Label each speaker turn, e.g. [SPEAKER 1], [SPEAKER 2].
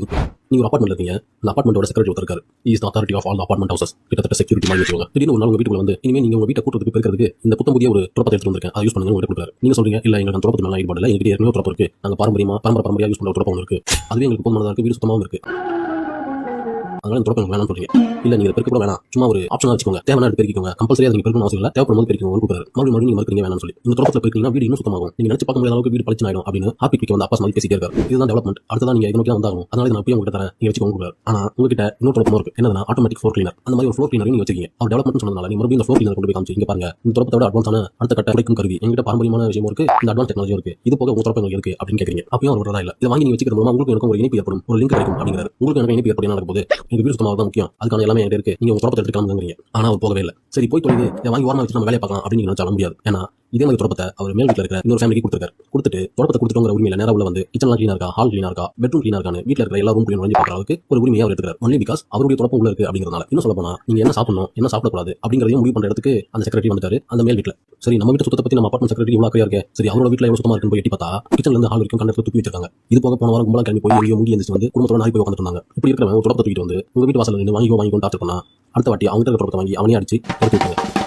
[SPEAKER 1] துடைக்கிறதுக்கு நீங்க ஒரு அப்பார்ட்மெண்ட் இருக்கீங்க. அந்த அப்பார்ட்மெண்டோட செக்ரட்டரி ஒருத்தர் இருக்காரு. Is authority of all apartment houses கிட்டத்தட்ட செக்யூரிட்டி மாதிரி வச்சுக்கோங்க. திடீர்னு ஒரு நாள் உங்க வீட்டுக்குள்ள வந்து இனிமே நீங்க உங்க வீட்டை கூட்டுறதுக்கு பெருக்கிறதுக்கு இந்த புத்தம் புதிய ஒரு துறப்பத்தை எடுத்து வந்திருக்கேன். அதை யூஸ் பண்ணுங்க உங்களுக்கு கொடுக்குறாரு. நீங்க சொல்றீங்க இல்ல எங்களுக்கு அந்த துறப்பத்து மேல ஈடுபாடு இல்லை. எங்களுக்கு ஏற்கனவே துறப்பு இருக்கு. நாங்க பாரம்பரியமா பரம்பரை பரம்பரையா யூஸ் பண்ற துறப்பம் இருக்கு. அதுவே எங்களுக்கு போதுமானதா இருக்கு. வீடு சுத்தமாவும் இருக்கு. அதனால தொடக்கம் வேணாம்னு சொல்றீங்க. இல்ல நீங்க பெருக்க கூட வேணாம். சும்மா ஒரு ஆப்ஷனா வச்சுக்கோங்க. தேவையான எடுத்து பெருக்கிக்கோங்க. கம்பல்சரியா நீங்க பெருக்கணும் அவசியம் இல்ல. தேவைப்படும் போது பெருக்கிக்கோங்க கொடுக்குறாரு மறுபடியும் மறுபடியும் நீங்க மறுக்கிறீங்க வேணாம்னு சொல்லி. இந்த தொடக்கத்தில் பெருக்கீங்கன்னா வீடு இன்னும் சுத்தமாகும். நீங்க நினைச்சு பார்க்க முடியாத அளவுக்கு வீடு பளிச்சு ஆயிடும் அப்படின்னு ஹாப்பி பிக்க வந்து அப்பா மாதிரி பேசிட்டே இருக்காரு. இதுதான் டெவலப்மெண்ட் அடுத்ததான் நீங்க இது நோக்கி வந்தாகும் அதனால நான் போய் உங்ககிட்ட தரேன். நீங்க வச்சுக்கோங்க கொடுக்குறாரு ஆனா உங்ககிட்ட இன்னொரு துறப்பம் இருக்கு. என்னன்னா ஆட்டோமேட்டிக் ஃபோர் கிளீனர் அந்த மாதிரி ஒரு ஃபோர் கிளீனர் நீங்க வச்சிருக்கீங்க. அவர் டெவலப்மெண்ட் சொன்னதால நீங்க மறுபடியும் இந்த ஃபோர் கிளீனர் கொண்டு போய் காமிச்சு இங்க பாருங்க. இந்த துறப்பத்தோட அட்வான்ஸான அடுத்த கட்ட உடைக்கும் கருவி. எங்கிட்ட பாரம்பரியமான விஷயம் இருக்கு. இந்த அட்வான்ஸ் டெக்னாலஜி இருக்கு. இது போக உங்க தொடக்கம் இருக்கு அப்படின்னு கேக்குறீங்க. அப்பயும் அவர் வரதா இல்ல? இதை வாங்கி நீங்க வச்சுக்கிறது மூலமா உங்களுக்கு எனக்கு ஒரு இணைப்பு ஏற்படும். ஒரு லிங்க் கிடைக்கும் அப்படிங்கிறாரு. உங்களுக்கு எனக்கு இணைப்பு ஏற்படும். நடக்கும் போது ரிவ்யூ சுத்தமாக தான் முக்கியம். அதுக்கான எல்லாமே என்கிட்ட இருக்கு. நீங்க உங்க துறப்பத்தை எடுத்துக்கலாம்ங்கிறீங்க ஆனா அவர் போகவே இல்லை. சரி போய் தொழில் இதை வாங்கி ஓரமாக வச்சு நம்ம வேலையை பார்க்கலாம் அப்படின்னு சொல்ல முடியாது. ஏன்னா இதே மாதிரி தொடப்பத்தை அவர் மேல் வீட்டில் இருக்கிற இன்னொரு ஃபேமிலிக்கு கொடுத்துருக்காரு. கொடுத்துட்டு தொடப்பத்தை கொடுத்துட்டோங்கிற உரிமையில நேரம் உள்ள வந்து கிச்சன் கிளீனா இருக்கா? ஹால் கிளீனா இருக்கா? பெட்ரூம் கிளீனா இருக்கான்னு வீட்டில் இருக்கிற எல்லா ரூம் கிளீன் பார்க்குற அளவுக்கு ஒரு உரிமையை அவர் எடுக்கிறார் ஒன்லி பிகாஸ் அவருடைய தொடப்பம் உள்ள இருக்கு அப்படிங்கிறதுனால. இன்னும் சொல்ல போனா நீங்க என்ன சாப்பிடணும் என்ன சாப்பிடக்கூடாது அப்படிங்கிறதையும் முடிவு பண்ற இடத்துக்கு அந்த செக்ரட்டரி வந்துட்டாரு அந்த மேல் வீட்டில். சரி நம்ம வீட்டு சுத்தத்தை பத்தி நம்ம அப்பார்ட்மெண்ட் செக்ரட்டரி இவ்வளவு அக்கறையா இருக்கு. சரி அவரோட வீட்டில் எவ்வளோ சுத்தமாக இருக்குன்னு போய் எட்டி பார்த்தா கிச்சன்ல இருந்து ஹால் வரைக்கும் கண்டத்தில் துப்பி வச்சிருக்காங்க. இது போக போன வாரம் கும்பலாம் கிளம்பி போய் எங்கேயோ முங்கி எந்திரிச்சு வந்து குடும்பத்தோட நாய் போய் உட்காந்துருந்தாங்க இப்படி இருக்கிறவங்க ஒரு துறப்பத்தை தூக்கிட்டு வந்து உங்க வீட்டு வாசல் நின்று வாங்கி வாங்கி கொண்டு அடுத்த வாட்டி அவங்க கிட்ட வாங்கி அவனே அடிச்சு எடுத்து விட்டாங்க